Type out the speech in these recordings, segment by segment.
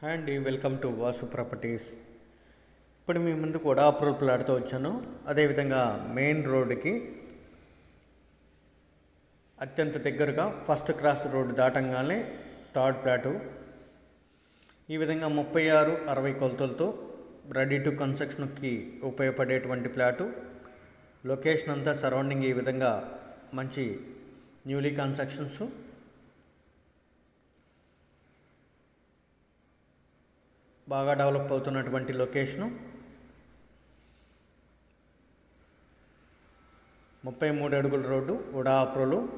Hi అండి welcome to Vasu properties. ఇప్పుడు మీ ముందు కూడా అప్రూవల్ ప్లాట్తో వచ్చాను. అదేవిధంగా మెయిన్ రోడ్డుకి అత్యంత దగ్గరగా ఫస్ట్ క్రాస్ రోడ్డు దాటంగానే థర్డ్ ప్లాటు ఈ విధంగా ముప్పై ఆరు అరవై కొలతలతో రెడీ టు కన్స్ట్రక్షన్కి ఉపయోగపడేటువంటి ప్లాటు లొకేషన్ అంతా సరౌండింగ్ ఈ విధంగా మంచి న్యూలీ కన్స్ట్రక్షన్స్. బాగా డెవలప్ అవుతున్నటువంటి లొకేషను. ముప్పై మూడు అడుగుల రోడ్డు ఉడా అప్రోలు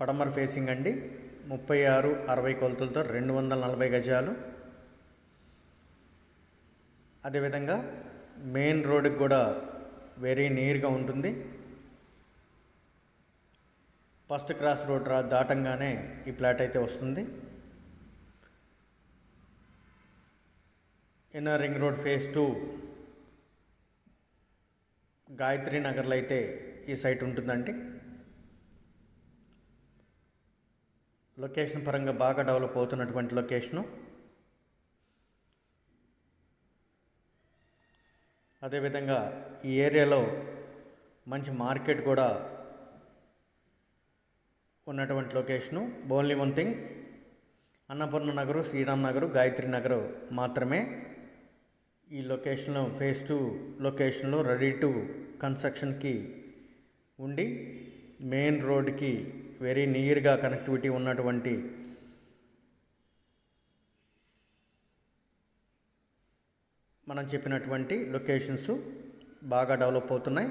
పడమర ఫేసింగ్ అండి. ముప్పై ఆరు అరవై కొలతలతో రెండు వందల నలభై గజాలు. అదేవిధంగా మెయిన్ రోడ్డుకి కూడా వెరీ నీర్గా ఉంటుంది. ఫస్ట్ క్రాస్ రోడ్ రా దాటంగానే ఈ ప్లాట్ అయితే వస్తుంది. Inner ring road phase two Gayatri నగర్లో అయితే ఈ సైట్ ఉంటుందండి. లొకేషన్ పరంగా బాగా డెవలప్ అవుతున్నటువంటి లొకేషను. అదేవిధంగా ఈ ఏరియాలో మంచి మార్కెట్ కూడా ఉన్నటువంటి location. Only one thing Annapurna Nagar Sriram Nagar Gayatri Nagar మాత్రమే. ఈ లొకేషన్లో ఫేస్ టూ లొకేషన్లో రెడీ టు కన్స్ట్రక్షన్కి ఉండి మెయిన్ రోడ్కి వెరీ నియర్గా కనెక్టివిటీ ఉన్నటువంటి మనం చెప్పినటువంటి లొకేషన్స్ బాగా డెవలప్ అవుతున్నాయి.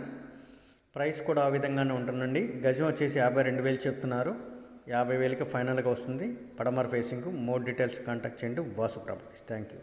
ప్రైస్ కూడా ఆ విధంగానే ఉంటుందండి. గజం వచ్చేసి యాభై రెండు వేలు చెప్తున్నారు. యాభై వేలకి ఫైనల్గా వస్తుంది. పడమర ఫేసింగ్. మోర్ డీటెయిల్స్ కాంటాక్ట్ చేయండి. వాసు ప్రాపర్టీస్. Thank you.